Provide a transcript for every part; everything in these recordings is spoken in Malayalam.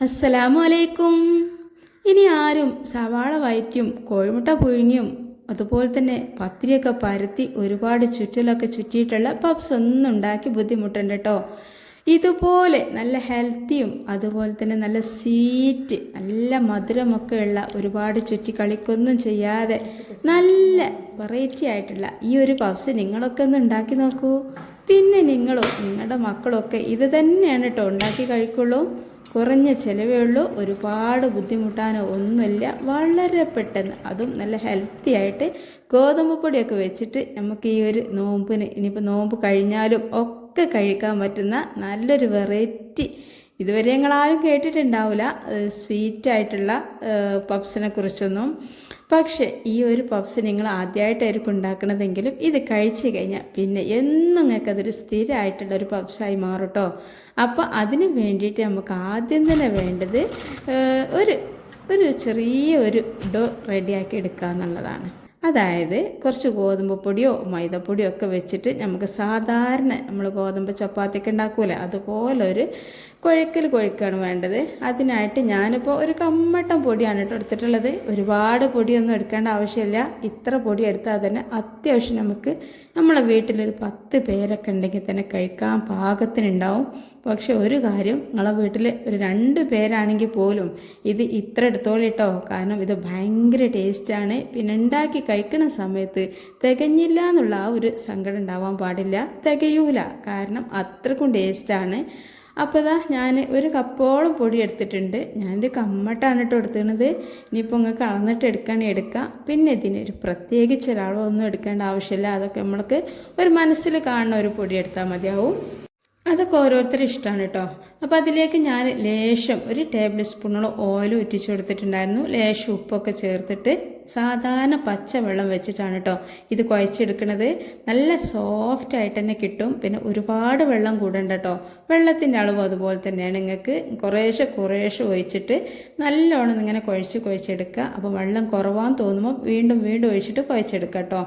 അസ്സലാമു അലൈക്കും ഇനി ആരും സവാള വയറ്റും കോഴിമുട്ട പുഴുങ്ങിയും അതുപോലെ തന്നെ പത്തിരിയൊക്കെ പരത്തി ഒരുപാട് ചുറ്റിലൊക്കെ ചുറ്റിയിട്ടുള്ള പപ്സ് ഒന്നും ഉണ്ടാക്കി ബുദ്ധിമുട്ടുണ്ട് കേട്ടോ ഇതുപോലെ നല്ല ഹെൽത്തിയും അതുപോലെ തന്നെ നല്ല സ്വീറ്റ് നല്ല മധുരമൊക്കെ ഉള്ള ഒരുപാട് ചുറ്റി കളിക്കൊന്നും ചെയ്യാതെ നല്ല വെറൈറ്റി ആയിട്ടുള്ള ഈ ഒരു പപ്സ് നിങ്ങളൊക്കെ ഒന്ന് ഉണ്ടാക്കി നോക്കൂ. പിന്നെ നിങ്ങളും നിങ്ങളുടെ മക്കളൊക്കെ ഇത് തന്നെയാണ് കേട്ടോ ഉണ്ടാക്കി കഴിക്കുള്ളൂ. കുറഞ്ഞ ചിലവേ ഉള്ളൂ. ഒരുപാട് ബുദ്ധിമുട്ടാനോ ഒന്നുമില്ല. വളരെ പെട്ടെന്ന്. അതും നല്ല ഹെൽത്തി ആയിട്ട് ഗോതമ്പ് പൊടിയൊക്കെ വെച്ചിട്ട് നമുക്ക് ഈ ഒരു നോമ്പിന് ഇനിയിപ്പോൾ നോമ്പ് കഴിഞ്ഞാലും ഒക്കെ കഴിക്കാൻ പറ്റുന്ന നല്ലൊരു വെറൈറ്റി ഇതുവരെ ഞങ്ങളാരും കേട്ടിട്ടുണ്ടാവില്ല. സ്വീറ്റായിട്ടുള്ള പപ്സിനെ കുറിച്ചൊന്നും പക്ഷേ ഈ ഒരു പഫ്സ് നിങ്ങൾ ആദ്യമായിട്ടായിരിക്കും ഉണ്ടാക്കണതെങ്കിലും ഇത് കഴിച്ചു കഴിഞ്ഞാൽ പിന്നെ എന്നും നിങ്ങൾക്ക് അതൊരു സ്ഥിരമായിട്ടുള്ളൊരു പപ്സായി മാറും കേട്ടോ അപ്പോൾ അതിന് വേണ്ടിയിട്ട് നമുക്ക് ആദ്യം തന്നെ വേണ്ടത് ഒരു ഒരു ചെറിയ ഒരു ഡോ റെഡിയാക്കി എടുക്കുക എന്നുള്ളതാണ്. അതായത് കുറച്ച് ഗോതമ്പ് പൊടിയോ മൈദപ്പൊടിയോ ഒക്കെ വെച്ചിട്ട് നമുക്ക് സാധാരണ നമ്മൾ ഗോതമ്പ് ചപ്പാത്തിയൊക്കെ ഉണ്ടാക്കൂലേ അതുപോലെ ഒരു കുഴക്കൽ കുഴക്കാണ് വേണ്ടത്. അതിനായിട്ട് ഞാനിപ്പോൾ ഒരു കമ്മട്ടം പൊടിയാണ് കേട്ടോ എടുത്തിട്ടുള്ളത്. ഒരുപാട് പൊടിയൊന്നും എടുക്കേണ്ട ആവശ്യമില്ല. ഇത്ര പൊടി എടുത്താൽ തന്നെ അത്യാവശ്യം നമുക്ക് നമ്മളെ വീട്ടിലൊരു പത്ത് പേരൊക്കെ ഉണ്ടെങ്കിൽ തന്നെ കഴിക്കാൻ പാകത്തിനുണ്ടാവും. പക്ഷെ ഒരു കാര്യം നിങ്ങളെ വീട്ടിൽ ഒരു രണ്ട് പേരാണെങ്കിൽ പോലും ഇത് ഇത്ര എടുത്തോളിട്ടോ കാരണം ഇത് ഭയങ്കര ടേസ്റ്റാണ് പിന്നെ ഉണ്ടാക്കി കഴിക്കുന്ന സമയത്ത് തികഞ്ഞില്ല എന്നുള്ള ആ ഒരു സങ്കടം ഉണ്ടാവാൻ പാടില്ല. തികയൂല. കാരണം അത്രക്കും ടേസ്റ്റാണ് അപ്പോൾ ഇതാ ഞാൻ ഒരു കപ്പോളം പൊടി എടുത്തിട്ടുണ്ട്. ഞാനൊരു കമ്മട്ടാണ് കേട്ടോ എടുത്തിരുന്നത്. ഇനിയിപ്പോൾ നിങ്ങൾക്ക് അളന്നിട്ട് എടുക്കുകയാണെങ്കിൽ എടുക്കാം. പിന്നെ ഇതിനൊരു പ്രത്യേകിച്ച് ഒരാളോ ഒന്നും എടുക്കേണ്ട ആവശ്യമില്ല. അതൊക്കെ നമ്മൾക്ക് ഒരു മനസ്സിൽ കാണുന്ന ഒരു പൊടി എടുത്താൽ മതിയാവും. അതൊക്കെ ഓരോരുത്തർ ഇഷ്ടമാണ് കേട്ടോ. അപ്പോൾ അതിലേക്ക് ഞാൻ ലേശം ഒരു ടേബിൾ സ്പൂണോളം ഓയിൽ ഉറ്റിച്ച് കൊടുത്തിട്ടുണ്ടായിരുന്നു ലേശം ഉപ്പൊക്കെ ചേർത്തിട്ട് സാധാരണ പച്ചവെള്ളം വെച്ചിട്ടാണ് കേട്ടോ ഇത് കുഴച്ചെടുക്കുന്നത് നല്ല സോഫ്റ്റ് ആയിട്ട് തന്നെ കിട്ടും. പിന്നെ ഒരുപാട് വെള്ളം കൂടണ്ട കേട്ടോ. വെള്ളത്തിന്റെ അളവ് അതുപോലെ തന്നെയാണ്. നിങ്ങൾക്ക് കുറേശ്ശെ കുറേശ്ശെ ഒഴിച്ചിട്ട് നല്ലോണം ഇങ്ങനെ കുഴച്ച് കുഴച്ചെടുക്കുക. അപ്പോൾ വെള്ളം കുറവാന്ന് തോന്നുമ്പോൾ വീണ്ടും വീണ്ടും ഒഴിച്ചിട്ട് കുഴച്ചെടുക്കുക കേട്ടോ.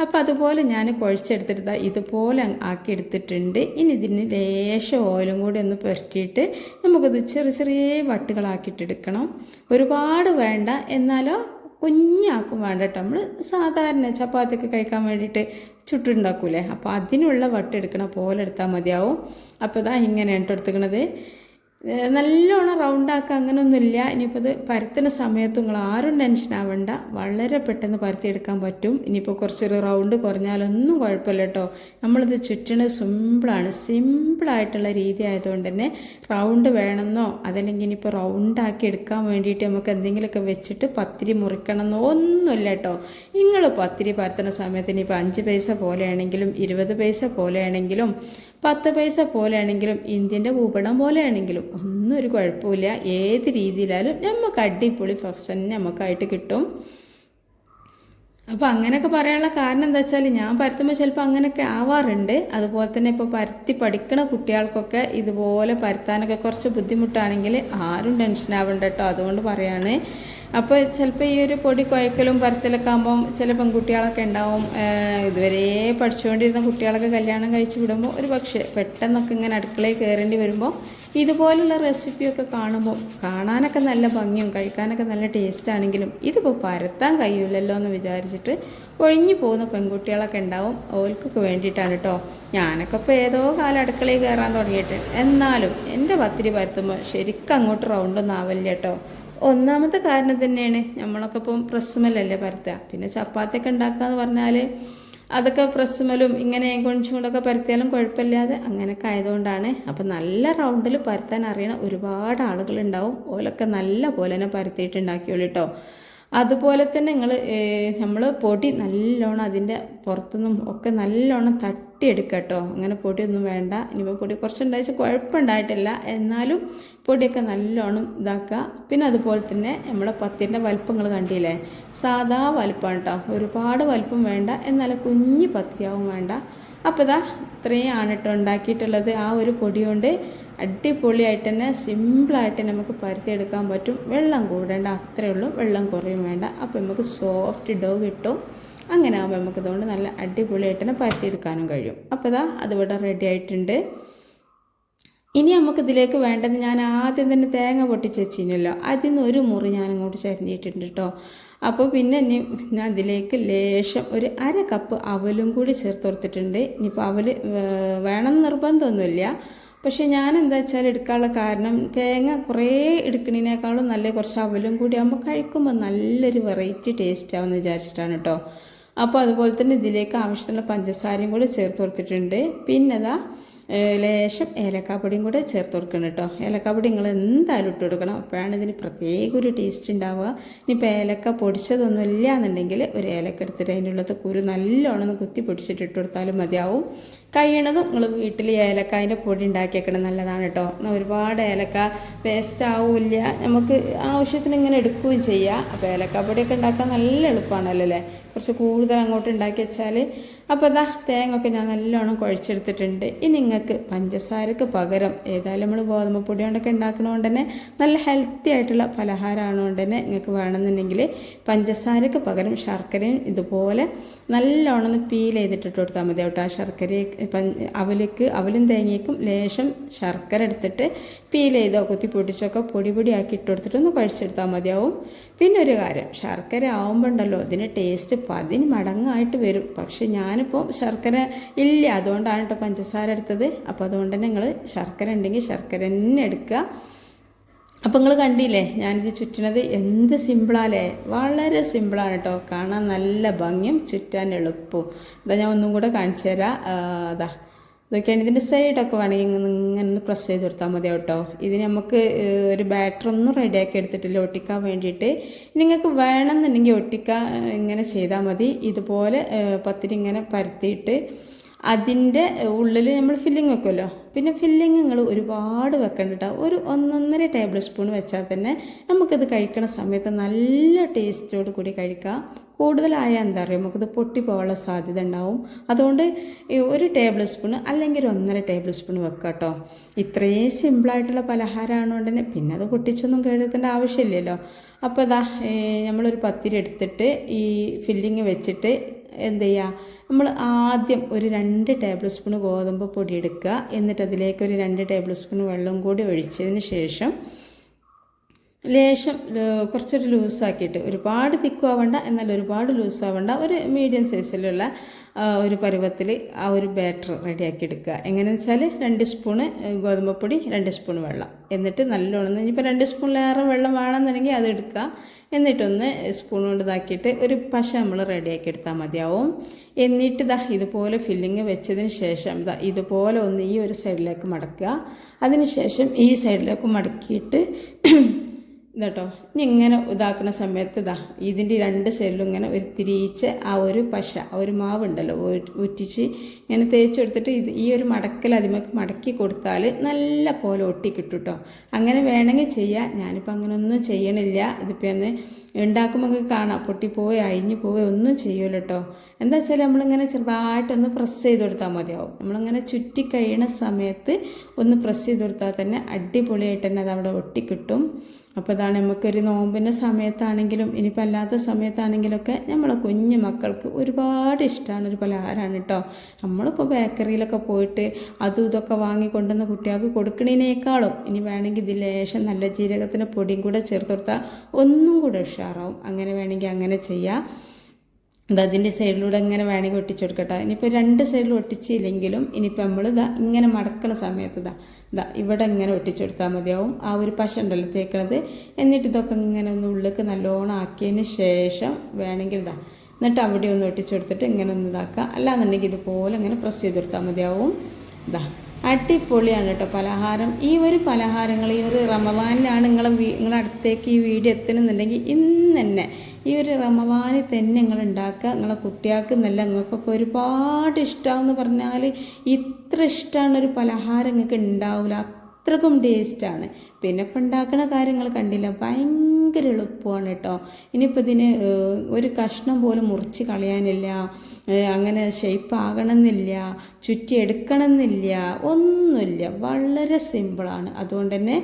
അപ്പോൾ അതുപോലെ ഞാൻ കുഴച്ചെടുത്തിട്ട് ഇതുപോലെ ആക്കി എടുത്തിട്ടുണ്ട് ഇനി ഇതിന് ലേശം ഓയിലും കൂടി ഒന്ന് പുരട്ടിയിട്ട് നമുക്കത് ചെറിയ ചെറിയ വട്ടുകളാക്കിയിട്ടെടുക്കണം. ഒരുപാട് വേണ്ട എന്നാലോ കുഞ്ഞാക്കും വേണ്ട കേട്ടോ. നമ്മൾ സാധാരണ ചപ്പാത്തിയൊക്കെ കഴിക്കാൻ വേണ്ടിയിട്ട് ചുട്ടുണ്ടാക്കൂലേ? അപ്പോൾ അതിനുള്ള വട്ടെടുക്കണ പോലെ എടുത്താൽ മതിയാവും. അപ്പോൾ ഇതാ ഇങ്ങനെ കേട്ടോ എടുത്തുക്കണത്. നല്ലോണം റൗണ്ടാക്കുക അങ്ങനെയൊന്നുമില്ല ഇനിയിപ്പോൾ ഇത് പരത്തുന്ന സമയത്ത് നിങ്ങൾ ആരും ടെൻഷൻ ആവണ്ട. വളരെ പെട്ടെന്ന് പരത്തിയെടുക്കാൻ പറ്റും. ഇനിയിപ്പോൾ കുറച്ചൊരു റൗണ്ട് കുറഞ്ഞാലൊന്നും കുഴപ്പമില്ല കേട്ടോ നമ്മളിത് ചുറ്റണത് സിമ്പിളാണ് സിമ്പിളായിട്ടുള്ള രീതി ആയതുകൊണ്ട് തന്നെ റൗണ്ട് വേണമെന്നോ അതല്ലെങ്കിൽ ഇനിയിപ്പോൾ റൗണ്ടാക്കി എടുക്കാൻ വേണ്ടിയിട്ട് നമുക്ക് എന്തെങ്കിലുമൊക്കെ വെച്ചിട്ട് പത്തിരി മുറിക്കണമെന്നോ ഒന്നുമില്ല കേട്ടോ നിങ്ങൾ പത്തിരി പരത്തുന്ന സമയത്ത് ഇനിയിപ്പോൾ അഞ്ച് പൈസ പോലെയാണെങ്കിലും ഇരുപത് പൈസ പോലെയാണെങ്കിലും പത്ത് പൈസ പോലെയാണെങ്കിലും ഇന്ത്യന്റെ ഭൂപടം പോലെയാണെങ്കിലും ഒന്നും ഒരു കുഴപ്പമില്ല. ഏത് രീതിയിലായാലും നമുക്ക് അടിപൊളി തന്നെ നമുക്കായിട്ട് കിട്ടും. അപ്പോൾ അങ്ങനെയൊക്കെ പറയാനുള്ള കാരണം എന്താ വെച്ചാൽ ഞാൻ പരത്തുമ്പോൾ ചിലപ്പോൾ അങ്ങനെയൊക്കെ ആവാറുണ്ട്. അതുപോലെ തന്നെ ഇപ്പോൾ പരത്തി പഠിക്കണ കുട്ടികൾക്കൊക്കെ ഇതുപോലെ പരത്താനൊക്കെ കുറച്ച് ബുദ്ധിമുട്ടാണെങ്കിൽ ആരും ടെൻഷൻ ആവണ്ട കേട്ടോ. അതുകൊണ്ട് പറയാണ്. അപ്പോൾ ചിലപ്പോൾ ഈ ഒരു പൊടി കുഴക്കലും പരത്തലൊക്കെ ആകുമ്പം ചില പെൺകുട്ടികളൊക്കെ ഉണ്ടാവും ഇതുവരെ പഠിച്ചുകൊണ്ടിരുന്ന കുട്ടികളൊക്കെ കല്യാണം കഴിച്ച് വിടുമ്പോൾ ഒരു പക്ഷേ പെട്ടെന്നൊക്കെ ഇങ്ങനെ അടുക്കളയിൽ കയറേണ്ടി വരുമ്പോൾ ഇതുപോലുള്ള റെസിപ്പിയൊക്കെ കാണുമ്പോൾ കാണാനൊക്കെ നല്ല ഭംഗിയും കഴിക്കാനൊക്കെ നല്ല ടേസ്റ്റ് ആണെങ്കിലും ഇതിപ്പോൾ പരത്താൻ കഴിയില്ലല്ലോ എന്ന് വിചാരിച്ചിട്ട് ഒഴിഞ്ഞു പോകുന്ന പെൺകുട്ടികളൊക്കെ ഉണ്ടാവും. ഓൽക്കൊക്കെ വേണ്ടിയിട്ടാണ് കേട്ടോ ഞാനൊക്കെ ഇപ്പോൾ ഏതോ കാലം അടുക്കളയിൽ കയറാൻ തുടങ്ങിയിട്ട്. എന്നാലും എന്റെ പത്തിരി പരത്തുമ്പോൾ ശരിക്കും അങ്ങോട്ട് റൗണ്ടൊന്നും ആവില്ല കേട്ടോ ഒന്നാമത്തെ കാരണം തന്നെയാണ് നമ്മളൊക്കെ ഇപ്പം പ്രസ്മലല്ലേ പരത്തുക. പിന്നെ ചപ്പാത്തിയൊക്കെ ഉണ്ടാക്കുക എന്ന് പറഞ്ഞാൽ അതൊക്കെ പ്രസ്മലും ഇങ്ങനെ കൊഞ്ചും കൂടെയൊക്കെ പരത്തിയാലും കുഴപ്പമില്ലാതെ അങ്ങനെയൊക്കെ ആയതുകൊണ്ടാണ്. അപ്പം നല്ല റൗണ്ടിൽ പരത്താൻ അറിയണ ഒരുപാട് ആളുകളുണ്ടാവും. ഓലൊക്കെ നല്ല പോലെ തന്നെ പരത്തിയിട്ടുണ്ടാക്കിയോളൂ കേട്ടോ അതുപോലെ തന്നെ നിങ്ങൾ നമ്മൾ പൊടി നല്ലോണം അതിന്റെ പുറത്തുനിന്നും ഒക്കെ നല്ലോണം തട്ടിയെടുക്കുക കേട്ടോ. അങ്ങനെ പൊടിയൊന്നും വേണ്ട. ഇനിയിപ്പോൾ പൊടി കുറച്ചുണ്ടായിച്ചാൽ കുഴപ്പമുണ്ടായിട്ടില്ല. എന്നാലും പൊടിയൊക്കെ നല്ലോണം ഇതാക്കുക. പിന്നെ അതുപോലെ തന്നെ നമ്മളെ പത്തിന്റെ വലിപ്പങ്ങൾ കണ്ടില്ലേ? സാധാ വലിപ്പമാണ് കേട്ടോ. ഒരുപാട് വലിപ്പം വേണ്ട. എന്നാൽ കുഞ്ഞ് പത്തിയാവും വേണ്ട. അപ്പോൾ ഇതാ ഇത്രയും ആണ് കേട്ടോ ഉണ്ടാക്കിയിട്ടുള്ളത്. ആ ഒരു പൊടി കൊണ്ട് അടിപൊളിയായിട്ട് തന്നെ സിമ്പിളായിട്ട് നമുക്ക് പരത്തിയെടുക്കാൻ പറ്റും. വെള്ളം കൂടേണ്ട അത്രയേ ഉള്ളൂ. വെള്ളം കുറയും വേണ്ട. അപ്പോൾ നമുക്ക് സോഫ്റ്റ് ഡോ കിട്ടും. അങ്ങനെ ആകുമ്പോൾ നമുക്ക് ഇതുകൊണ്ട് നല്ല അടിപൊളിയായിട്ട് തന്നെ പരത്തിയെടുക്കാനും കഴിയും. അപ്പോൾ ഇതാ അതിവിടെ റെഡി ആയിട്ടുണ്ട്. ഇനി നമുക്ക് ഇതിലേക്ക് വേണ്ടത് ഞാൻ ആദ്യം തന്നെ തേങ്ങ പൊട്ടിച്ച് വെച്ചിനല്ലോ അതിൽ നിന്ന് ഒരു മുറി ഞാൻ അങ്ങോട്ട് ചരിഞ്ഞിട്ടുണ്ട് കേട്ടോ അപ്പോൾ പിന്നെ ഇനി ഞാൻ ഇതിലേക്ക് ലേശം ഒരു അര കപ്പ് അവലും കൂടി ചേർത്ത് കൊടുത്തിട്ടുണ്ട്. ഇനിയിപ്പോൾ അവൽ വേണം നിർബന്ധമൊന്നുമില്ല. പക്ഷേ ഞാൻ എന്താ വെച്ചാൽ എടുക്കാനുള്ള കാരണം തേങ്ങ കുറേ എടുക്കുന്നതിനേക്കാളും നല്ല കുറച്ച് അവലും കൂടി ആകുമ്പോൾ കഴിക്കുമ്പോൾ നല്ലൊരു വെറൈറ്റി ടേസ്റ്റ് ആവുമെന്ന് വിചാരിച്ചിട്ടാണ് കേട്ടോ അപ്പോൾ അതുപോലെ തന്നെ ഇതിലേക്ക് ആവശ്യത്തിനുള്ള പഞ്ചസാരയും കൂടി ചേർത്ത് കൊടുത്തിട്ടുണ്ട്. പിന്നെ അതാ ഏഹ് ലേശം ഏലക്കാപ്പൊടിയും കൂടെ ചേർത്ത് കൊടുക്കണം കേട്ടോ. ഏലക്കാപ്പൊടി നിങ്ങൾ എന്തായാലും ഇട്ട് കൊടുക്കണം. അപ്പോഴാണ് ഇതിന് പ്രത്യേക ഒരു ടേസ്റ്റ് ഉണ്ടാവുക. ഇനിയിപ്പോൾ ഏലക്ക പൊടിച്ചതൊന്നും ഇല്ല എന്നുണ്ടെങ്കിൽ ഒരു ഏലക്ക എടുത്തിട്ട് അതിന്റെ ഉള്ളത്തെ കുരു നല്ലോണം ഒന്ന് കുത്തി പൊടിച്ചിട്ട് ഇട്ട് കൊടുത്താലും മതിയാവും. കഴിയണതും നിങ്ങൾ വീട്ടിൽ ഏലക്കായന്റെ പൊടി ഉണ്ടാക്കിയേക്കണം നല്ലതാണ് കേട്ടോ. എന്നാൽ ഒരുപാട് ഏലക്ക വേസ്റ്റ് ആവില്ല. നമുക്ക് ആവശ്യത്തിന് ഇങ്ങനെ എടുക്കുകയും ചെയ്യാം. അപ്പോൾ ഏലക്കാപ്പൊടിയൊക്കെ ഉണ്ടാക്കാൻ നല്ല എളുപ്പമാണല്ലോ അല്ലേ? കുറച്ച് കൂടുതൽ അങ്ങോട്ട് ഉണ്ടാക്കി വെച്ചാൽ അപ്പോൾ അതാ തേങ്ങ ഒക്കെ ഞാൻ നല്ലോണം കുഴച്ചെടുത്തിട്ടുണ്ട്. ഇനി നിങ്ങൾക്ക് പഞ്ചസാരക്ക് പകരം ഏതായാലും നമ്മൾ ഗോതമ്പ് പൊടി കൊണ്ടൊക്കെ ഉണ്ടാക്കണതുകൊണ്ട് തന്നെ നല്ല ഹെൽത്തി ആയിട്ടുള്ള പലഹാരമാണുകൊണ്ട് തന്നെ നിങ്ങൾക്ക് വേണമെന്നുണ്ടെങ്കിൽ പഞ്ചസാരക്ക് പകരം ശർക്കരയും ഇതുപോലെ നല്ലോണം പീൽ ചെയ്തിട്ടിട്ട് കൊടുത്താൽ മതി കേട്ടോ. ആ ശർക്കര അവലേക്ക് അവലും തേങ്ങയ്ക്കും ലേശം ശർക്കര എടുത്തിട്ട് പീൽ ചെയ്തോ കുത്തി പൊടിച്ചൊക്കെ പൊടി പൊടിയാക്കി ഇട്ട് കൊടുത്തിട്ട് ഒന്ന് കഴിച്ചെടുത്താൽ മതിയാവും. പിന്നെ ഒരു കാര്യം ശർക്കര ആവുമ്പോൾ ഉണ്ടല്ലോ ഇതിന് ടേസ്റ്റ് പതിന് മടങ്ങായിട്ട് വരും. പക്ഷെ ഞാനിപ്പോൾ ശർക്കര ഇല്ല അതുകൊണ്ടാണ് കേട്ടോ പഞ്ചസാര എടുത്തത്. അപ്പോൾ അതുകൊണ്ട് തന്നെ നിങ്ങൾ ശർക്കര ഉണ്ടെങ്കിൽ ശർക്കര തന്നെ എടുക്കുക. അപ്പം നിങ്ങൾ കണ്ടില്ലേ ഞാനിത് ചുറ്റുന്നത് എന്ത് സിമ്പിളാലേ വളരെ സിമ്പിളാണ് കേട്ടോ കാണാൻ നല്ല ഭംഗിയും ചുറ്റാൻ എളുപ്പവും. ഇതാ ഞാൻ ഒന്നും കൂടെ കാണിച്ചു തരാം. അതാ ഇതൊക്കെയാണ് ഇതിന്റെ സൈഡൊക്കെ വേണമെങ്കിൽ ഇങ്ങനെ ഒന്ന് പ്രസ് ചെയ്ത് കൊടുത്താൽ മതി കേട്ടോ. ഇതിന് നമുക്ക് ഒരു ബാറ്റർ ഒന്നും റെഡിയാക്കി എടുത്തിട്ടില്ല. ഒട്ടിക്കാൻ വേണ്ടിയിട്ട്. നിങ്ങൾക്ക് വേണമെന്നുണ്ടെങ്കിൽ ഒട്ടിക്കാൻ ഇങ്ങനെ ചെയ്താൽ മതി. ഇതുപോലെ പത്തിരി ഇങ്ങനെ പരത്തിയിട്ട് അതിന്റെ ഉള്ളിൽ നമ്മൾ ഫില്ലിങ് വെക്കുമല്ലോ പിന്നെ ഫില്ലിങ്ങുകൾ ഒരുപാട് വെക്കണ്ട കേട്ടോ ഒരു ഒന്നൊന്നര ടേബിൾ സ്പൂൺ വെച്ചാൽ തന്നെ നമുക്കിത് കഴിക്കണ സമയത്ത് നല്ല ടേസ്റ്റോട് കൂടി കഴിക്കാം. കൂടുതലായാൽ എന്താ പറയുക നമുക്കിത് പൊട്ടിപ്പോകാനുള്ള സാധ്യത ഉണ്ടാവും. അതുകൊണ്ട് ഒരു ടേബിൾ സ്പൂൺ അല്ലെങ്കിൽ ഒന്നര ടേബിൾ സ്പൂൺ വെക്കുക കേട്ടോ. ഇത്രയും സിമ്പിളായിട്ടുള്ള പലഹാരമാണോണ്ട് തന്നെ പിന്നെ അത് പൊട്ടിച്ചൊന്നും കേൾക്കേണ്ട ആവശ്യമില്ലല്ലോ. അപ്പോൾ ഇതാ നമ്മളൊരു പത്തിരി എടുത്തിട്ട് ഈ ഫില്ലിങ് വെച്ചിട്ട് എന്ത് ചെയ്യുക നമ്മൾ ആദ്യം ഒരു രണ്ട് ടേബിൾ സ്പൂൺ ഗോതമ്പ് പൊടി എടുക്കുക. എന്നിട്ട് അതിലേക്ക് ഒരു രണ്ട് ടേബിൾ സ്പൂൺ വെള്ളം കൂടി ഒഴിച്ചതിന് ശേഷം ലേശം കുറച്ചൊരു ലൂസാക്കിയിട്ട്. ഒരുപാട് തിക്കും ആവണ്ട എന്നാൽ ഒരുപാട് ലൂസാവണ്ട. ഒരു മീഡിയം സൈസിലുള്ള ഒരു പരുവത്തിൽ ആ ഒരു ബാറ്റർ റെഡിയാക്കി എടുക്കുക എങ്ങനെയെന്ന് വെച്ചാൽ രണ്ട് സ്പൂണ് ഗോതമ്പ് പൊടി രണ്ട് സ്പൂൺ വെള്ളം. എന്നിട്ട് നല്ലോണം ഇനിയിപ്പോൾ രണ്ട് സ്പൂണിലേറെ വെള്ളം വേണമെന്നുണ്ടെങ്കിൽ അത് എടുക്കുക. എന്നിട്ടൊന്ന് സ്പൂൺ കൊണ്ട് ഇതാക്കിയിട്ട് ഒരു പശ നമ്മൾ റെഡിയാക്കി എടുത്താൽ മതിയാവും. എന്നിട്ട് ഇതാ ഇതുപോലെ ഫില്ലിങ് വെച്ചതിന് ശേഷം ഇതാ ഇതുപോലെ ഒന്ന് ഈ ഒരു സൈഡിലേക്ക് മടക്കുക. അതിന് ശേഷം ഈ സൈഡിലേക്ക് മടക്കിയിട്ട് ഇതാട്ടോ. ഇനി ഇങ്ങനെ ഇതാക്കുന്ന സമയത്ത് ഇതാ ഇതിന്റെ രണ്ട് സൈഡിലും ഇങ്ങനെ ഒരു തിരിച്ച് ആ ഒരു പശ ആ ഒരു മാവുണ്ടല്ലോ ഒറ്റിച്ച് ഇങ്ങനെ തേച്ചെടുത്തിട്ട് ഇത് ഈ ഒരു മടക്കൽ അതിമക്ക് മടക്കി കൊടുത്താൽ നല്ല പോലെ ഒട്ടിക്കിട്ടും കേട്ടോ അങ്ങനെ വേണമെങ്കിൽ ചെയ്യാം. ഞാനിപ്പോൾ അങ്ങനെ ഒന്നും ചെയ്യണില്ല. ഇതിപ്പോൾ ഒന്ന് ഉണ്ടാക്കുമ്പോൾ നിങ്ങൾക്ക് കാണാം. പൊട്ടിപ്പോയി അഴിഞ്ഞു പോയി ഒന്നും ചെയ്യുമല്ലോ കേട്ടോ എന്താ വെച്ചാൽ നമ്മളിങ്ങനെ ചെറുതായിട്ടൊന്ന് പ്രസ് ചെയ്ത് കൊടുത്താൽ മതിയാവും. നമ്മളിങ്ങനെ ചുറ്റി കഴിയണ സമയത്ത് ഒന്ന് പ്രസ് ചെയ്ത് കൊടുത്താൽ തന്നെ അടിപൊളിയായിട്ട് തന്നെ അത് അവിടെ ഒട്ടിക്കിട്ടും. അപ്പോൾ ഇതാണ് നമുക്കൊരു നോമ്പിന്റെ സമയത്താണെങ്കിലും ഇനിയിപ്പോൾ അല്ലാത്ത സമയത്താണെങ്കിലൊക്കെ നമ്മളെ കുഞ്ഞു മക്കൾക്ക് ഒരുപാട് ഇഷ്ടമാണ് ഒരു പലഹാരമാണ് കേട്ടോ. നമ്മളിപ്പോൾ ബേക്കറിയിലൊക്കെ പോയിട്ട് അതും ഇതൊക്കെ വാങ്ങിക്കൊണ്ടുവന്ന് കുട്ടികൾക്ക് കൊടുക്കണേനേക്കാളും ഇനി വേണമെങ്കിൽ ഇതിൽ ലേശം നല്ല ജീരകത്തിന്റെ പൊടിയും കൂടെ ചേർത്ത് കൊടുത്താൽ ഒന്നും കൂടെ ഉഷാറാവും. അങ്ങനെ വേണമെങ്കിൽ അങ്ങനെ ചെയ്യാം. ഇതാ അതിന്റെ സൈഡിലൂടെ ഇങ്ങനെ വേണമെങ്കിൽ ഒട്ടിച്ചു കൊടുക്കട്ടെ. ഇനിയിപ്പോൾ രണ്ട് സൈഡിൽ ഒട്ടിച്ചില്ലെങ്കിലും ഇനിയിപ്പോൾ നമ്മൾ ഇതാ ഇങ്ങനെ മടക്കണ സമയത്ത് ഇതാ ഇതാ ഇവിടെ ഇങ്ങനെ ഒട്ടിച്ചു കൊടുത്താൽ മതിയാവും. ആ ഒരു പശ ഉണ്ടല്ലോ തേക്കണത്. എന്നിട്ട് ഇതൊക്കെ ഇങ്ങനെ ഒന്ന് ഉള്ളിലേക്ക് നല്ലോണം ആക്കിയതിന് ശേഷം വേണമെങ്കിൽ ഇതാ എന്നിട്ട് അവിടെ ഒന്ന് ഒട്ടിച്ചു കൊടുത്തിട്ട് ഇങ്ങനെ ഒന്ന് ഇതാക്കുക. അല്ലാന്നുണ്ടെങ്കിൽ ഇതുപോലെ ഇങ്ങനെ പ്രസ് ചെയ്ത് കൊടുത്താൽ മതിയാവും. ഇതാ. അടിപൊളിയാണ് കേട്ടോ പലഹാരം. ഈ ഒരു പലഹാരങ്ങൾ ഈ ഒരു റമവാനിലാണ് നിങ്ങളെ നിങ്ങളുടെ അടുത്തേക്ക് ഈ വീഡിയോ എത്തണമെന്നുണ്ടെങ്കിൽ ഇന്ന് തന്നെ ഈ ഒരു റമവാനിൽ തന്നെ നിങ്ങൾ ഉണ്ടാക്കുക. നിങ്ങളെ കുട്ടികൾക്ക് നല്ല നിങ്ങൾക്കൊക്കെ ഒരുപാട് ഇഷ്ടമാണെന്ന് പറഞ്ഞാൽ ഇത്ര ഇഷ്ടമാണ് ഒരു പലഹാരം നിങ്ങൾക്ക് ഉണ്ടാവില്ല. അത്രക്കും ടേസ്റ്റാണ്. പിന്നെ ഇപ്പം ഉണ്ടാക്കുന്ന കാര്യങ്ങൾ കണ്ടില്ല. ഭയങ്കര എളുപ്പമാണ് കേട്ടോ. ഇനിയിപ്പോൾ ഇതിന് ഒരു കഷ്ണം പോലും മുറിച്ച് കളയാനില്ല. അങ്ങനെ ഷേപ്പ് ആകണമെന്നില്ല. ചുറ്റി എടുക്കണമെന്നില്ല ഒന്നുമില്ല. വളരെ സിമ്പിളാണ് അതുകൊണ്ട് തന്നെ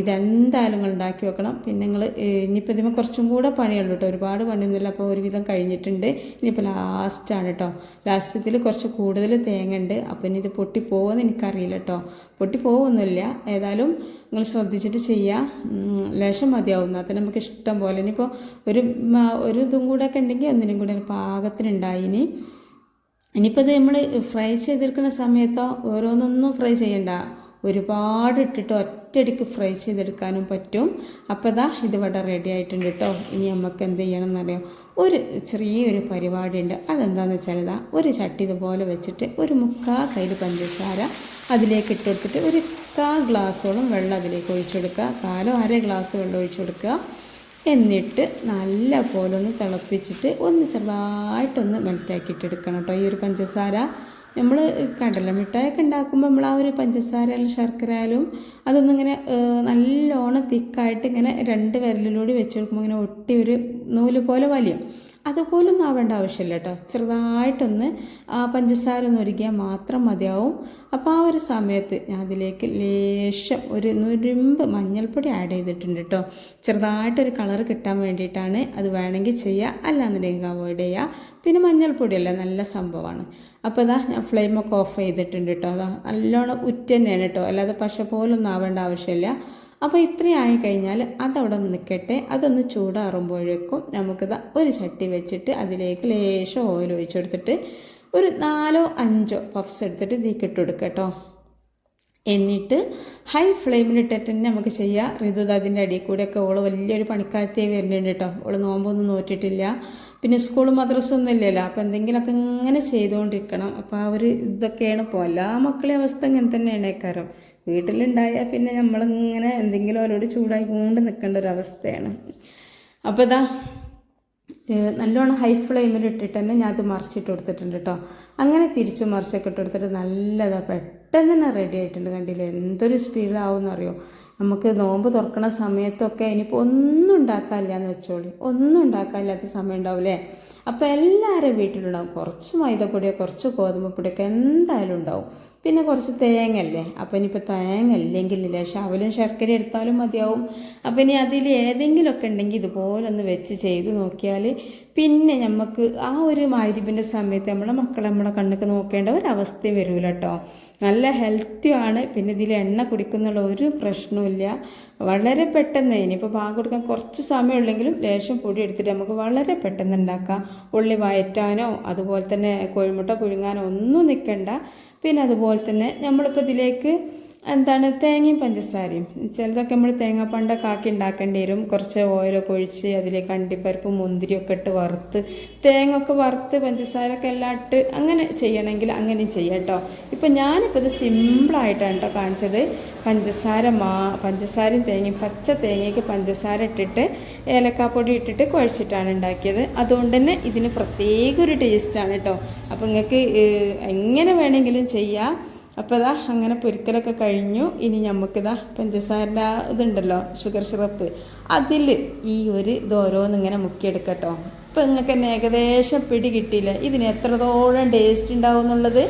ഇതെന്തായാലും നിങ്ങൾ ഉണ്ടാക്കി വെക്കണം. പിന്നെ നിങ്ങൾ ഇനിയിപ്പോൾ ഇതിന് കുറച്ചും കൂടെ പണിയുള്ളൂ കേട്ടോ ഒരുപാട് പണിയൊന്നുമില്ല. അപ്പോൾ ഒരുവിധം കഴിഞ്ഞിട്ടുണ്ട്. ഇനിയിപ്പോൾ ലാസ്റ്റാണ് കേട്ടോ ലാസ്റ്റ് ഇതിൽ കുറച്ച് കൂടുതൽ തേങ്ങ ഉണ്ട്. അപ്പോൾ ഇനി ഇത് പൊട്ടി പോകുമെന്ന് എനിക്കറിയില്ല കേട്ടോ പൊട്ടി പോകുമൊന്നുമില്ല ഏതായാലും നിങ്ങൾ ശ്രദ്ധിച്ചിട്ട് ചെയ്യുക ലേശം മതിയാവും. തന്നെ നമുക്ക് ഇഷ്ടം പോലെ. ഇനിയിപ്പോൾ ഒരു ഒരു ഇതും കൂടെ ഒക്കെ ഉണ്ടെങ്കിൽ ഒന്നിനും കൂടെ പാകത്തിനുണ്ടായി ഇനി. ഇനിയിപ്പോൾ ഇത് നമ്മൾ ഫ്രൈ ചെയ്തെടുക്കുന്ന സമയത്തോ ഓരോന്നൊന്നും ഫ്രൈ ചെയ്യണ്ട. ഒരുപാട് ഇട്ടിട്ട് ഒറ്റയടിക്ക് ഫ്രൈ ചെയ്തെടുക്കാനും പറ്റും. അപ്പോൾ ഇതാ ഇത് ഇവിടെ റെഡി ആയിട്ടുണ്ട് കേട്ടോ ഇനി നമുക്ക് എന്ത് ചെയ്യണം എന്നറിയോ ഒരു ചെറിയൊരു പരിപാടി ഉണ്ട് അതെന്താണെന്ന് വെച്ചാൽ ഇതാ ഒരു ചട്ടി ഇതുപോലെ വെച്ചിട്ട് ഒരു മുക്കാ കയ്യിൽ പഞ്ചസാര അതിലേക്ക് ഇട്ട് കൊടുത്തിട്ട് ഒരു കാ ഗ്ലാസ്സോളം വെള്ളം അതിലേക്ക് ഒഴിച്ചു കൊടുക്കുക. കാലോ അര ഗ്ലാസ് വെള്ളം ഒഴിച്ചു കൊടുക്കുക. എന്നിട്ട് നല്ല പോലെ ഒന്ന് തിളപ്പിച്ചിട്ട് ഒന്ന് ചെറുതായിട്ടൊന്ന് മെൽറ്റാക്കിയിട്ട് എടുക്കണം കേട്ടോ ഈ ഒരു പഞ്ചസാര നമ്മൾ കടല മിഠായൊക്കെ ഉണ്ടാക്കുമ്പോൾ നമ്മൾ ആ ഒരു പഞ്ചസാര അല്ല ശർക്കര ആയാലും അതൊന്നും ഇങ്ങനെ നല്ലോണം തിക്കായിട്ട് ഇങ്ങനെ രണ്ട് വിരലിലൂടെ വെച്ച് കൊടുക്കുമ്പോൾ ഇങ്ങനെ ഒട്ടി ഒരു നൂൽ പോലെ വലിയും. അതുപോലൊന്നും ആവേണ്ട ആവശ്യമില്ല കേട്ടോ ചെറുതായിട്ടൊന്ന് ആ പഞ്ചസാര ഒന്ന് ഒരുക്കിയാൽ മാത്രം മതിയാവും. അപ്പോൾ ആ ഒരു സമയത്ത് ഞാൻ അതിലേക്ക് ലേശം ഒരു നുരുമ്പ് മഞ്ഞൾപ്പൊടി ആഡ് ചെയ്തിട്ടുണ്ട് കേട്ടോ ചെറുതായിട്ടൊരു കളർ കിട്ടാൻ വേണ്ടിയിട്ടാണ് അത് വേണമെങ്കിൽ ചെയ്യുക അല്ലാന്നുണ്ടെങ്കിൽ അവോയ്ഡ് ചെയ്യുക പിന്നെ മഞ്ഞൾപ്പൊടിയല്ല നല്ല സംഭവമാണ് അപ്പോൾ ഇതാ ഞാൻ ഫ്ലെയിമൊക്കെ ഓഫ് ചെയ്തിട്ടുണ്ട് കേട്ടോ അതാ നല്ലോണം ഉറ്റ തന്നെയാണ് കേട്ടോ അല്ലാതെ പശ പോലൊന്നും ആവേണ്ട ആവശ്യമില്ല. അപ്പോൾ ഇത്രയും ആയി കഴിഞ്ഞാൽ അതവിടെ നിൽക്കട്ടെ അതൊന്ന് ചൂടാറുമ്പോഴേക്കും നമുക്കിത് ഒരു ചട്ടി വെച്ചിട്ട് അതിലേക്ക് ലേശം ഓയിൽ ഒഴിച്ചെടുത്തിട്ട് ഒരു നാലോ അഞ്ചോ പഫ്സ് എടുത്തിട്ട് ഇതിലേക്ക് കൊടുക്കുക കേട്ടോ എന്നിട്ട് ഹൈ ഫ്ലെയിമിലിട്ടിട്ട് തന്നെ നമുക്ക് ചെയ്യാം. ഋതു അതിന്റെ അടിയിൽ കൂടെയൊക്കെ ഓൾ വലിയൊരു പണിക്കാരത്തിയായി വരുന്നുണ്ട് കേട്ടോ ഓൾ നോമ്പൊന്നും നോറ്റിട്ടില്ല. പിന്നെ സ്കൂളും മദ്രസ ഒന്നും ഇല്ലല്ലോ. അപ്പോൾ എന്തെങ്കിലുമൊക്കെ ഇങ്ങനെ ചെയ്തുകൊണ്ടിരിക്കണം അപ്പോൾ ആ ഒരു ഇതൊക്കെയാണ് ഇപ്പോൾ എല്ലാ മക്കളെ അവസ്ഥ ഇങ്ങനെ തന്നെയാണ് കാരം വീട്ടിലുണ്ടായാൽ പിന്നെ നമ്മളിങ്ങനെ എന്തെങ്കിലും അവരോട് ചൂടായിക്കൊണ്ട് നിൽക്കേണ്ട ഒരു അവസ്ഥയാണ്. അപ്പോൾ ഇതാ നല്ലോണം ഹൈ ഫ്ലെയിമിൽ ഇട്ടിട്ട് തന്നെ ഞാൻ അത് മറിച്ചിട്ട് കൊടുത്തിട്ടുണ്ട് കേട്ടോ അങ്ങനെ തിരിച്ചു മറിച്ചൊക്കെ ഇട്ട് കൊടുത്തിട്ട് നല്ലതാ പെട്ടെന്ന് തന്നെ റെഡി ആയിട്ടുണ്ട് കണ്ടില്ലേ? എന്തൊരു സ്പീഡിലാവും അറിയോ? നമുക്ക് നോമ്പ് തുറക്കണ സമയത്തൊക്കെ ഇനിയിപ്പോൾ ഒന്നും ഉണ്ടാക്കാനില്ല എന്ന് വെച്ചോളി. ഒന്നും ഉണ്ടാക്കാനില്ലാത്ത സമയം ഉണ്ടാവില്ലേ അപ്പോൾ എല്ലാവരും വീട്ടിലുണ്ടാവും. കുറച്ച് മൈദപ്പൊടിയോ കുറച്ച് ഗോതമ്പ് പൊടിയൊക്കെ എന്തായാലും ഉണ്ടാവും. പിന്നെ കുറച്ച് തേങ്ങല്ലേ അപ്പോൾ ഇനിയിപ്പോൾ തേങ്ങ ഇല്ലേ? ശവലും ശർക്കര എടുത്താലും മതിയാവും. അപ്പോൾ ഇനി അതിൽ ഏതെങ്കിലുമൊക്കെ ഉണ്ടെങ്കിൽ ഇതുപോലെ ഒന്ന് വെച്ച് ചെയ്ത് നോക്കിയാൽ പിന്നെ നമുക്ക് ആ ഒരു മാരിപ്പിന്റെ സമയത്ത് നമ്മളെ മക്കളെ നമ്മളെ കണ്ണൊക്കെ നോക്കേണ്ട ഒരവസ്ഥ വരില്ല കേട്ടോ നല്ല ഹെൽത്തിയാണ് പിന്നെ ഇതിൽ എണ്ണ കുടിക്കുന്നുള്ള ഒരു പ്രശ്നവുമില്ല വളരെ പെട്ടെന്ന് ഇനിയിപ്പോൾ പാകം കൊടുക്കാൻ കുറച്ച് സമയമുള്ളെങ്കിലും ലേശം പൊടി എടുത്തിട്ട് നമുക്ക് വളരെ പെട്ടെന്ന് ഉണ്ടാക്കാം. ഉള്ളി വയറ്റാനോ അതുപോലെ തന്നെ കോഴിമുട്ട പുഴുങ്ങാനോ ഒന്നും നിൽക്കണ്ട പിന്നെ അതുപോലെ തന്നെ നമ്മളിപ്പോൾ ഇതിലേക്ക് എന്താണ് തേങ്ങയും പഞ്ചസാരയും. ചിലതൊക്കെ നമ്മൾ തേങ്ങാപ്പണ്ടൊക്കെ ആക്കി ഉണ്ടാക്കേണ്ടി വരും. കുറച്ച് ഓയിലൊക്കെ ഒഴിച്ച് അതിലേക്ക് അണ്ടിപ്പരിപ്പ് മുന്തിരിയൊക്കെ ഇട്ട് വറുത്ത് തേങ്ങ ഒക്കെ വറുത്ത് പഞ്ചസാരയൊക്കെ എല്ലാം ഇട്ട് അങ്ങനെ ചെയ്യണമെങ്കിൽ അങ്ങനെയും ചെയ്യാം കേട്ടോ. ഇപ്പം ഞാനിപ്പോൾ ഇത് സിമ്പിളായിട്ടാണ് കേട്ടോ കാണിച്ചത്. പഞ്ചസാര മാ പഞ്ചസാരയും തേങ്ങയും പച്ച തേങ്ങയ്ക്ക് പഞ്ചസാര ഇട്ടിട്ട് ഏലക്കാപ്പൊടി ഇട്ടിട്ട് കുഴച്ചിട്ടാണ് ഉണ്ടാക്കിയത്. അതുകൊണ്ട് തന്നെ ഇതിന് പ്രത്യേക ഒരു ടേസ്റ്റാണ് കേട്ടോ അപ്പോൾ നിങ്ങൾക്ക് എങ്ങനെ വേണമെങ്കിലും ചെയ്യാം. അപ്പോൾ ഇതാ അങ്ങനെ പൊരിക്കലൊക്കെ കഴിഞ്ഞു. ഇനി നമുക്കിതാ പഞ്ചസാരന്റെ ഇതുണ്ടല്ലോ ഷുഗർ സിറപ്പ് അതിൽ ഈ ഒരു ഇത് ഇങ്ങനെ മുക്കിയെടുക്കട്ടോ അപ്പോൾ നിങ്ങൾക്ക് തന്നെ ഏകദേശം പിടി കിട്ടിയില്ല? ഇതിന് എത്രത്തോളം ടേസ്റ്റ് ഉണ്ടാവും എന്നുള്ളത്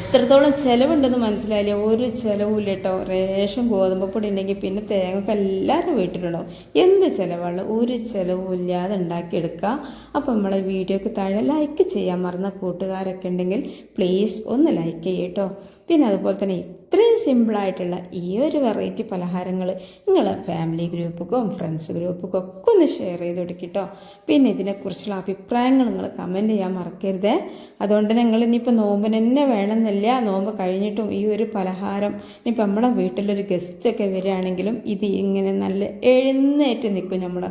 എത്രത്തോളം ചിലവുണ്ടെന്ന് മനസ്സിലായില്ലേ? ഒരു ചിലവുമില്ല കേട്ടോ റേഷൻ ഗോതമ്പ് പൊടി ഉണ്ടെങ്കിൽ പിന്നെ തേങ്ങയൊക്കെ എല്ലാവരും വീട്ടിലുണ്ടാവും. എന്ത് ചിലവാണ്? ഒരു ചിലവുമില്ലാതെ ഉണ്ടാക്കിയെടുക്കുക. അപ്പോൾ നമ്മളെ വീഡിയോക്ക് താഴെ ലൈക്ക് ചെയ്യാൻ മറന്ന കൂട്ടുകാരൊക്കെ ഉണ്ടെങ്കിൽ പ്ലീസ് ഒന്ന് ലൈക്ക് ചെയ്യട്ടോ പിന്നെ അതുപോലെ തന്നെ ഇത്രയും സിമ്പിളായിട്ടുള്ള ഈ ഒരു വെറൈറ്റി പലഹാരങ്ങൾ നിങ്ങൾ ഫാമിലി ഗ്രൂപ്പുക്കും ഫ്രണ്ട്സ് ഗ്രൂപ്പുക്കും ഒക്കെ ഒന്ന് ഷെയർ ചെയ്ത് കൊടുക്കിട്ടോ. പിന്നെ ഇതിനെക്കുറിച്ചുള്ള അഭിപ്രായങ്ങൾ നിങ്ങൾ കമന്റ് ചെയ്യാൻ മറക്കരുത്. അതുകൊണ്ട് നിങ്ങൾ ഇനിയിപ്പോൾ നോമ്പിന് തന്നെ വേണമെന്നില്ല. നോമ്പ് കഴിഞ്ഞിട്ടും ഈ ഒരു പലഹാരം ഇനിയിപ്പോൾ നമ്മുടെ വീട്ടിലൊരു ഗസ്റ്റൊക്കെ വരികയാണെങ്കിലും ഇത് ഇങ്ങനെ നല്ല എഴുന്നേറ്റ് നിൽക്കും നമ്മുടെ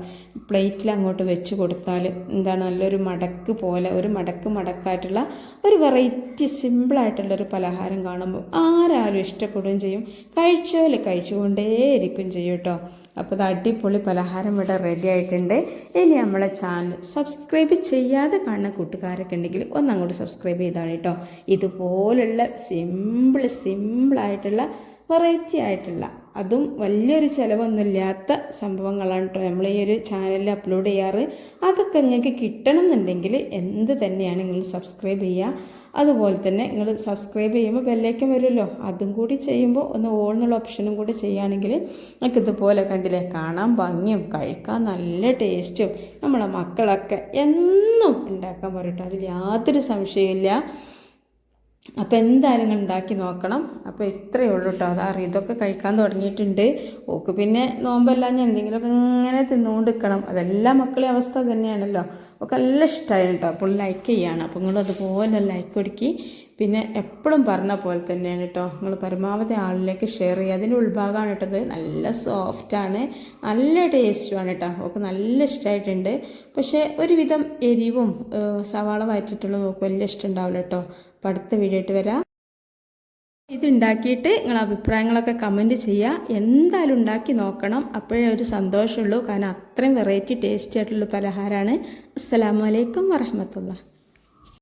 പ്ലേറ്റിൽ അങ്ങോട്ട് വെച്ച് കൊടുത്താൽ എന്താണ് നല്ലൊരു മടക്ക് പോലെ ഒരു മടക്ക് മടക്കായിട്ടുള്ള ഒരു വെറൈറ്റി സിമ്പിളായിട്ടുള്ളൊരു പലഹാരം കാണുമ്പോൾ ആരാരും ഇഷ്ടപ്പെടുകയും ചെയ്യും. കഴിച്ചോൽ കഴിച്ചുകൊണ്ടേയിരിക്കും ചെയ്യും കേട്ടോ അപ്പോൾ അത് അടിപൊളി പലഹാരം ഇവിടെ റെഡി ആയിട്ടുണ്ട്. ഇനി നമ്മളെ ചാനൽ സബ്സ്ക്രൈബ് ചെയ്യാതെ കാണുന്ന കൂട്ടുകാരൊക്കെ ഉണ്ടെങ്കിൽ ഒന്ന് അങ്ങോട്ട് സബ്സ്ക്രൈബ് ചെയ്താണ് കേട്ടോ ഇതുപോലുള്ള സിമ്പിൾ സിമ്പിളായിട്ടുള്ള വെറൈറ്റി ആയിട്ടുള്ള അതും വലിയൊരു ചിലവൊന്നുമില്ലാത്ത സംഭവങ്ങളാണ് കേട്ടോ നമ്മൾ ഈ ഒരു ചാനലിൽ അപ്ലോഡ് ചെയ്യാറ്. അതൊക്കെ നിങ്ങൾക്ക് കിട്ടണം എന്നുണ്ടെങ്കിൽ എന്ത് തന്നെയാണ് നിങ്ങൾ സബ്സ്ക്രൈബ് ചെയ്യുക അതുപോലെ തന്നെ നിങ്ങൾ സബ്സ്ക്രൈബ് ചെയ്യുമ്പോൾ ബെല്ലേക്കും വരുമല്ലോ. അതും കൂടി ചെയ്യുമ്പോൾ ഒന്ന് ഓൾ ഓപ്ഷനും കൂടി ചെയ്യുകയാണെങ്കിൽ നിങ്ങൾക്ക് ഇതുപോലെ കണ്ടില്ലേ? കാണാൻ ഭംഗിയും കഴിക്കാൻ നല്ല ടേസ്റ്റും നമ്മളെ മക്കളൊക്കെ എന്നും ഉണ്ടാക്കാൻ പറയട്ടോ. അതിൽ യാതൊരു സംശയമില്ല അപ്പോൾ എന്തായാലും നിങ്ങൾ ഉണ്ടാക്കി നോക്കണം. അപ്പോൾ ഇത്രയേ ഉള്ളൂ കേട്ടോ. അതാ ഇതൊക്കെ കഴിക്കാൻ തുടങ്ങിയിട്ടുണ്ട്. ഓക്ക് പിന്നെ നോമ്പെല്ലാം ഞാൻ എന്തെങ്കിലുമൊക്കെ ഇങ്ങനെ തിന്നുകൊണ്ട് നിൽക്കണം അതെല്ലാ മക്കളെ അവസ്ഥ തന്നെയാണല്ലോ. ഒക്കെ നല്ല ഇഷ്ടമായിരുന്നു കേട്ടോ. അപ്പോൾ ലൈക്ക് ചെയ്യാണ്. അപ്പോൾ നിങ്ങൾ അതുപോലെ ലൈക്ക് കൊടുക്കി. പിന്നെ എപ്പോഴും പറഞ്ഞ പോലെ തന്നെയാണ് കേട്ടോ. നിങ്ങൾ പരമാവധി ആളിലേക്ക് ഷെയർ ചെയ്യുക. അതിന്റെ ഉൾഭാഗമാണ് കേട്ടത്. നല്ല സോഫ്റ്റാണ് നല്ല ടേസ്റ്റുമാണ് കേട്ടോ. ഒക്കെ നല്ല ഇഷ്ടമായിട്ടുണ്ട് പക്ഷേ ഒരുവിധം എരിവും സവാള വയറ്റിട്ടുള്ളതും നോക്കും വലിയ ഇഷ്ടം ഉണ്ടാവില്ല കേട്ടോ. അപ്പം അടുത്ത വീഡിയോ ആയിട്ട് വരാം. ഇതുണ്ടാക്കിയിട്ട് നിങ്ങൾ അഭിപ്രായങ്ങളൊക്കെ കമന്റ് ചെയ്യുക എന്തായാലും ഉണ്ടാക്കി നോക്കണം. അപ്പോഴേ ഒരു സന്തോഷമുള്ളൂ. കാരണം അത്രയും വെറൈറ്റി ടേസ്റ്റി ആയിട്ടുള്ള പലഹാരമാണ്. അസ്സാം വലൈക്കും വറഹമത്തുള്ള